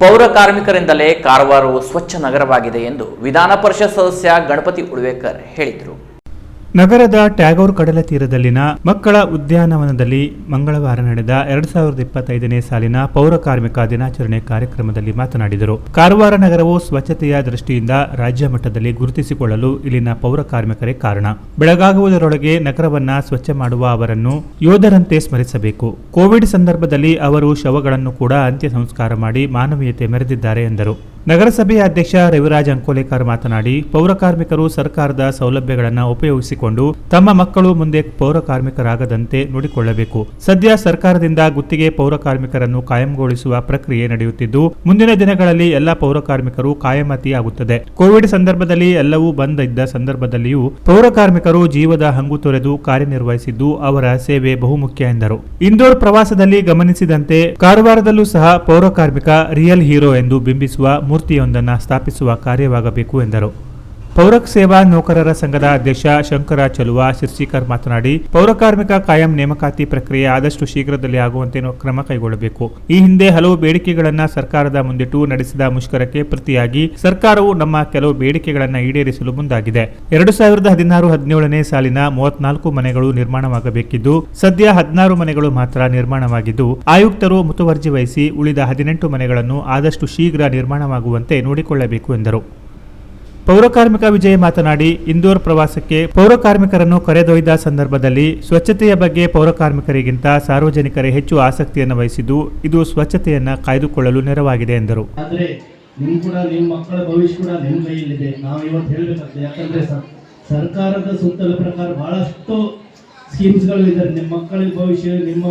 ಪೌರ ಕಾರ್ಮಿಕರಿಂದಲೇ ಕಾರವಾರವು ಸ್ವಚ್ಛ ನಗರವಾಗಿದೆ ಎಂದು ವಿಧಾನ ಪರಿಷತ್ ಸದಸ್ಯ ಗಣಪತಿ ಉಳ್ವೇಕರ್ ಹೇಳಿದರು. ನಗರದ ಟ್ಯಾಗೋರ್ ಕಡಲ ತೀರದಲ್ಲಿನ ಮಕ್ಕಳ ಉದ್ಯಾನವನದಲ್ಲಿ ಮಂಗಳವಾರ ನಡೆದ ಎರಡ್ ಸಾವಿರದ ಇಪ್ಪತ್ತೈದನೇ ಸಾಲಿನ ಪೌರ ಕಾರ್ಮಿಕ ದಿನಾಚರಣೆ ಕಾರ್ಯಕ್ರಮದಲ್ಲಿ ಮಾತನಾಡಿದರು. ಕಾರವಾರ ನಗರವು ಸ್ವಚ್ಛತೆಯ ದೃಷ್ಟಿಯಿಂದ ರಾಜ್ಯ ಮಟ್ಟದಲ್ಲಿ ಗುರುತಿಸಿಕೊಳ್ಳಲು ಇಲ್ಲಿನ ಪೌರ ಕಾರ್ಮಿಕರೇ ಕಾರಣ. ಬೆಳಗಾಗುವುದರೊಳಗೆ ನಗರವನ್ನ ಸ್ವಚ್ಛ ಮಾಡುವ ಅವರನ್ನು ಯೋಧರಂತೆ ಸ್ಮರಿಸಬೇಕು. ಕೋವಿಡ್ ಸಂದರ್ಭದಲ್ಲಿ ಅವರು ಶವಗಳನ್ನು ಕೂಡ ಅಂತ್ಯ ಸಂಸ್ಕಾರ ಮಾಡಿ ಮಾನವೀಯತೆ ಮೆರೆದಿದ್ದಾರೆ ಎಂದರು. ನಗರಸಭೆಯ ಅಧ್ಯಕ್ಷ ರವಿರಾಜ್ ಅಂಕೋಲೇಕರ್ ಮಾತನಾಡಿ, ಪೌರ ಕಾರ್ಮಿಕರು ಸರ್ಕಾರದ ಸೌಲಭ್ಯಗಳನ್ನು ಉಪಯೋಗಿಸಿಕೊಂಡು ತಮ್ಮ ಮಕ್ಕಳು ಮುಂದೆ ಪೌರ ಕಾರ್ಮಿಕರಾಗದಂತೆ ನೋಡಿಕೊಳ್ಳಬೇಕು. ಸದ್ಯ ಸರ್ಕಾರದಿಂದ ಗುತ್ತಿಗೆ ಪೌರ ಕಾರ್ಮಿಕರನ್ನು ಕಾಯಂಗೊಳಿಸುವ ಪ್ರಕ್ರಿಯೆ ನಡೆಯುತ್ತಿದ್ದು, ಮುಂದಿನ ದಿನಗಳಲ್ಲಿ ಎಲ್ಲ ಪೌರ ಕಾರ್ಮಿಕರು ಕೋವಿಡ್ ಸಂದರ್ಭದಲ್ಲಿ ಎಲ್ಲವೂ ಬಂದ್ ಇದ್ದ ಸಂದರ್ಭದಲ್ಲಿಯೂ ಪೌರ ಕಾರ್ಮಿಕರು ಜೀವದ ಹಂಗು ತೊರೆದು ಕಾರ್ಯನಿರ್ವಹಿಸಿದ್ದು ಅವರ ಸೇವೆ ಬಹುಮುಖ್ಯ ಎಂದರು. ಇಂದೋರ್ ಪ್ರವಾಸದಲ್ಲಿ ಗಮನಿಸಿದಂತೆ, ಕಾರವಾರದಲ್ಲೂ ಸಹ ಪೌರ ಕಾರ್ಮಿಕ ರಿಯಲ್ ಹೀರೋ ಎಂದು ಬಿಂಬಿಸುವ ಮೂರ್ತಿಯೊಂದನ್ನು ಸ್ಥಾಪಿಸುವ ಕಾರ್ಯವಾಗಬೇಕು ಎಂದರು. ಪೌರ ಸೇವಾ ನೌಕರರ ಸಂಘದ ಅಧ್ಯಕ್ಷ ಶಂಕರ ಚಲುವ ಶಿರ್ಸಿಕರ್ ಮಾತನಾಡಿ ಪೌರಕಾರ್ಮಿಕ ಕಾಯಂ ನೇಮಕಾತಿ ಪ್ರಕ್ರಿಯೆ ಆದಷ್ಟು ಶೀಘ್ರದಲ್ಲಿ ಆಗುವಂತೆ ಕ್ರಮ ಕೈಗೊಳ್ಳಬೇಕು. ಈ ಹಿಂದೆ ಹಲವು ಬೇಡಿಕೆಗಳನ್ನು ಸರ್ಕಾರದ ಮುಂದಿಟ್ಟು ನಡೆಸಿದ ಮುಷ್ಕರಕ್ಕೆ ಪ್ರತಿಯಾಗಿ ಸರ್ಕಾರವು ನಮ್ಮ ಕೆಲವು ಬೇಡಿಕೆಗಳನ್ನು ಈಡೇರಿಸಲು ಮುಂದಾಗಿದೆ. ಎರಡು ಸಾವಿರದ ಹದಿನಾರು ಹದಿನೇಳನೇ ಸಾಲಿನ ಮೂವತ್ನಾಲ್ಕು ಮನೆಗಳು ನಿರ್ಮಾಣವಾಗಬೇಕಿದ್ದು, ಸದ್ಯ ಹದಿನಾರು ಮನೆಗಳು ಮಾತ್ರ ನಿರ್ಮಾಣವಾಗಿದ್ದು, ಆಯುಕ್ತರು ಮುತುವರ್ಜಿ ವಹಿಸಿ ಉಳಿದ ಹದಿನೆಂಟು ಮನೆಗಳನ್ನು ಆದಷ್ಟು ಶೀಘ್ರ ನಿರ್ಮಾಣವಾಗುವಂತೆ ನೋಡಿಕೊಳ್ಳಬೇಕು ಎಂದರು. ಪೌರ ವಿಜಯ ಮಾತನಾಡಿ, ಇಂದೋರ್ ಪ್ರವಾಸಕ್ಕೆ ಪೌರಕಾರ್ಮಿಕರನ್ನು ಕರೆದೊಯ್ದ ಸಂದರ್ಭದಲ್ಲಿ ಸ್ವಚ್ಛತೆಯ ಬಗ್ಗೆ ಪೌರಕಾರ್ಮಿಕರಿಗಿಂತ ಸಾರ್ವಜನಿಕರೇ ಹೆಚ್ಚು ಆಸಕ್ತಿಯನ್ನು ವಹಿಸಿದ್ದು, ಇದು ಸ್ವಚ್ಛತೆಯನ್ನು ಕಾಯ್ದುಕೊಳ್ಳಲು ನೆರವಾಗಿದೆ ಎಂದರು. ಆದ್ರೆ, ನಿಮ್ ಕೂಡ, ನಿಮ್ ಮಕ್ಕಳ ಭವಿಷ್ಯ ಕೂಡ ನಿಮ್ ಕೈಯಲ್ಲಿದೆ. ನಾವು ಇವತ್ತು ಹೇಳಬೇಕಾಗ್ತದೆ ಯಾಕಂದ್ರೆ ಸರ್ಕಾರದ ಸುತ್ತಲ ಪ್ರಕಾರ ಬಹಳಷ್ಟು ಸ್ಕೀಮ್ಸ್ಗಳು ಇದ್ದಾರೆ ನಿಮ್ಮ ಮಕ್ಕಳ ಭವಿಷ್ಯ, ನಿಮ್ಮ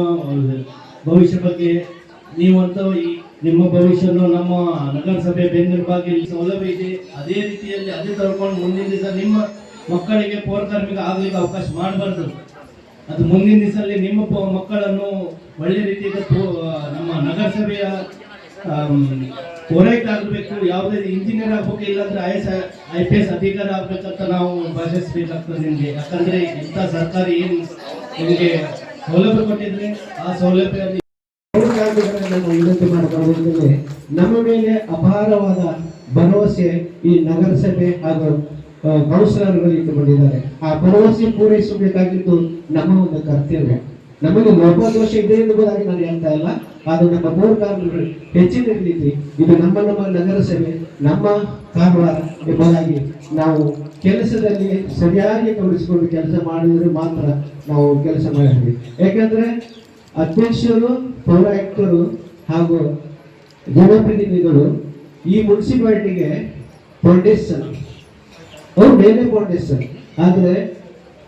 ಭವಿಷ್ಯ ಬಗ್ಗೆ ನೀವಂತ ಈ ನಿಮ್ಮ ಭವಿಷ್ಯನು ನಮ್ಮ ನಗರಸಭೆ ಬೆಂಗಳೂರು ಬಗ್ಗೆ ಸೌಲಭ್ಯ ಇದೆ. ಅದೇ ರೀತಿಯಲ್ಲಿ ಅದೇ ತರ್ಕೊಂಡು ಮುಂದಿನ ದಿವಸ ನಿಮ್ಮ ಮಕ್ಕಳಿಗೆ ಪೌರಕಾರ್ಮಿಕ ಆಗ್ಲಿಕ್ಕೆ ಅವಕಾಶ ಮಾಡಬಾರ್ದು. ಅದು ಮುಂದಿನ ದಿವಸದಲ್ಲಿ ನಿಮ್ಮ ಮಕ್ಕಳನ್ನು ಒಳ್ಳೆ ರೀತಿಯಿಂದ ನಮ್ಮ ನಗರಸಭೆಯ ಪೂರೈಕೆ ಆಗಬೇಕು. ಯಾವುದೇ ಇಂಜಿನಿಯರ್ ಆಗಬೇಕು, ಇಲ್ಲಾಂದ್ರೆ I S, I P S ಅಧಿಕಾರಿ ಆಗ್ಬೇಕಂತ ನಾವು ಭಾಷಿಸ್ಬೇಕಾಗ್ತದೆ ನಿಮಗೆ. ಯಾಕಂದ್ರೆ ಇಂಥ ಸರ್ಕಾರ ಏನು ನಿಮಗೆ ಸೌಲಭ್ಯ ಕೊಟ್ಟಿದ್ರೆ ಆ ಸೌಲಭ್ಯ ಕಾರ್ಮಿಕರನ್ನು ನಾವು ವಿನಂತಿ ಮಾಡಬಾರದೆಂದರೆ ನಮ್ಮ ಮೇಲೆ ಅಪಾರವಾದ ಭರವಸೆ ಈ ನಗರಸಭೆ ಹಾಗೂ ಕೌನ್ಸಿಲರ್ಗಳು ಇಟ್ಟುಕೊಂಡಿದ್ದಾರೆ. ಆ ಭರವಸೆ ಪೂರೈಸಬೇಕಾಗಿದ್ದು ನಮ್ಮ ಒಂದು ಕರ್ತವ್ಯ. ನಮಗೆ ಲೋಪದೋಷ ಇದೆ ಎಂಬುದಾಗಿ ನಾನು ಹೇಳ್ತಾ ಇಲ್ಲ. ಅದು ನಮ್ಮ ಮೂರು ಕಾರಣಗಳು ಹೆಚ್ಚಿನ ರೀತಿ ಇದು ನಮ್ಮ ನಮ್ಮ ನಗರಸಭೆ, ನಮ್ಮ ಕಾರವಾರ ಎಂಬುದಾಗಿ ನಾವು ಕೆಲಸದಲ್ಲಿ ಸರಿಯಾಗಿ ತೊಡಗಿಸಿಕೊಂಡು ಕೆಲಸ ಮಾಡಿದರೆ ಮಾತ್ರ ನಾವು ಕೆಲಸ ಮಾಡಿದ್ವಿ ಯಾಕಂದ್ರೆ ಅಧ್ಯಕ್ಷರು, ಪೌರಾಯುಕ್ತರು ಹಾಗೂ ಜನಪ್ರತಿನಿಧಿಗಳು ಈ ಮುನ್ಸಿಪಾಲ್ಟಿಗೆ ಫೌಂಡೇಶನ್ ಅವ್ರು ಬೇರೆ ಫೌಂಡೇಶನ್ ಆದರೆ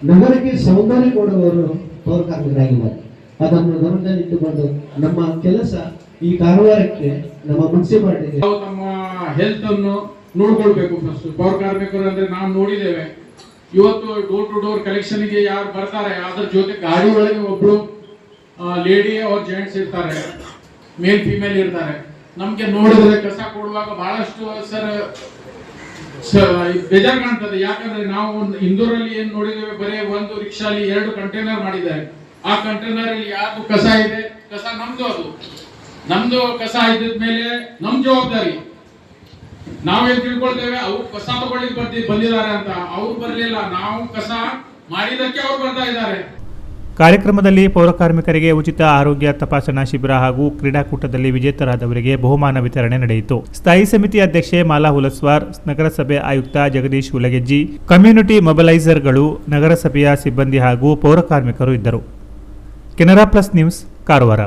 ನಗರಕ್ಕೆ ಸೌಂದರ್ಯ ಕೊಡುವವರು ಪೌರ ಕಾರ್ಮಿಕರಾಗಿದ್ದಾರೆ ಅದನ್ನು ಗಮನದಲ್ಲಿಟ್ಟುಕೊಂಡು ನಮ್ಮ ಕೆಲಸ ಈ ಕಾರವಾರಕ್ಕೆ ನಮ್ಮ ಮುನ್ಸಿಪಾಲ್ಟಿಗೆ. ನಮ್ಮ ಹೆಲ್ತ್ ಅನ್ನು ನೋಡ್ಕೊಳ್ಬೇಕು ಫಸ್ಟ್ ಪೌರ ಕಾರ್ಮಿಕರು ಅಂದ್ರೆ ನಾವು ನೋಡಿದ್ದೇವೆ. ಇವತ್ತು ಡೋರ್ ಟು ಡೋರ್ ಕಲೆಕ್ಷನ್ಗೆ ಯಾರು ಬರ್ತಾರೆ, ಅದ್ರ ಜೊತೆ ಗಾಡಿ ಒಳಗೆ ಒಬ್ರು ಲೇಡಿ ಅವ್ರ ಜೆಂಟ್ಸ್ ಇರ್ತಾರೆ ಮೇಲ್ ಫಿಮೇಲ್ ಇರ್ತಾರೆ. ನಮ್ಗೆ ನೋಡಿದ್ರೆ ಕಸ ಕೊಡುವಾಗ ಬಹಳಷ್ಟು, ಸರ್ ಬೇಜಾರ್ ಕಾಣ್ತದೆ. ಯಾಕಂದ್ರೆ ನಾವು ಒಂದು ಇಂದೂರಲ್ಲಿ ಏನ್ ನೋಡಿದ್ದೇವೆ, ಬರೀ ಒಂದು ರಿಕ್ಷಾಲಿ ಎರಡು ಕಂಟೈನರ್ ಮಾಡಿದ್ದಾರೆ. ಆ ಕಂಟೈನರ್ ಅಲ್ಲಿ ಯಾವ್ದು ಕಸ ಇದೆ? ಕಸ ನಮ್ದು ಅದು. ನಮ್ದು ಕಸ ಇದ್ದ ಮೇಲೆ ನಮ್ ಜವಾಬ್ದಾರಿ. ನಾವೇನ್ ತಿಳ್ಕೊಳ್ತೇವೆ, ಅವ್ರು ಕಸ ತಗೊಳ್ಳಿಕ್ ಬರ್ತಿ ಬಂದಿದ್ದಾರೆ ಅಂತ. ಅವ್ರು ಬರ್ಲಿಲ್ಲ. ನಾವು ಕಸ ಮಾಡಿದಕ್ಕೆ ಅವ್ರು ಬರ್ತಾ ಇದ್ದಾರೆ. ಕಾರ್ಯಕ್ರಮದಲ್ಲಿ ಪೌರಕಾರ್ಮಿಕರಿಗೆ ಉಚಿತ ಆರೋಗ್ಯ ತಪಾಸಣಾ ಶಿಬಿರ ಹಾಗೂ ಕ್ರೀಡಾಕೂಟದಲ್ಲಿ ವಿಜೇತರಾದವರಿಗೆ ಬಹುಮಾನ ವಿತರಣೆ ನಡೆಯಿತು. ಸ್ಥಾಯಿ ಸಮಿತಿ ಅಧ್ಯಕ್ಷೆ ಮಾಲಾ ಹುಲಸ್ವಾರ್, ನಗರಸಭೆ ಆಯುಕ್ತ ಜಗದೀಶ್ ಉಲಗೆಜ್ಜಿ ಕಮ್ಯುನಿಟಿ ಮೊಬಲೈಸರ್ಗಳು, ನಗರಸಭೆಯ ಸಿಬ್ಬಂದಿ ಹಾಗೂ ಪೌರಕಾರ್ಮಿಕರು ಇದ್ದರು. Canara plus news, Karwar.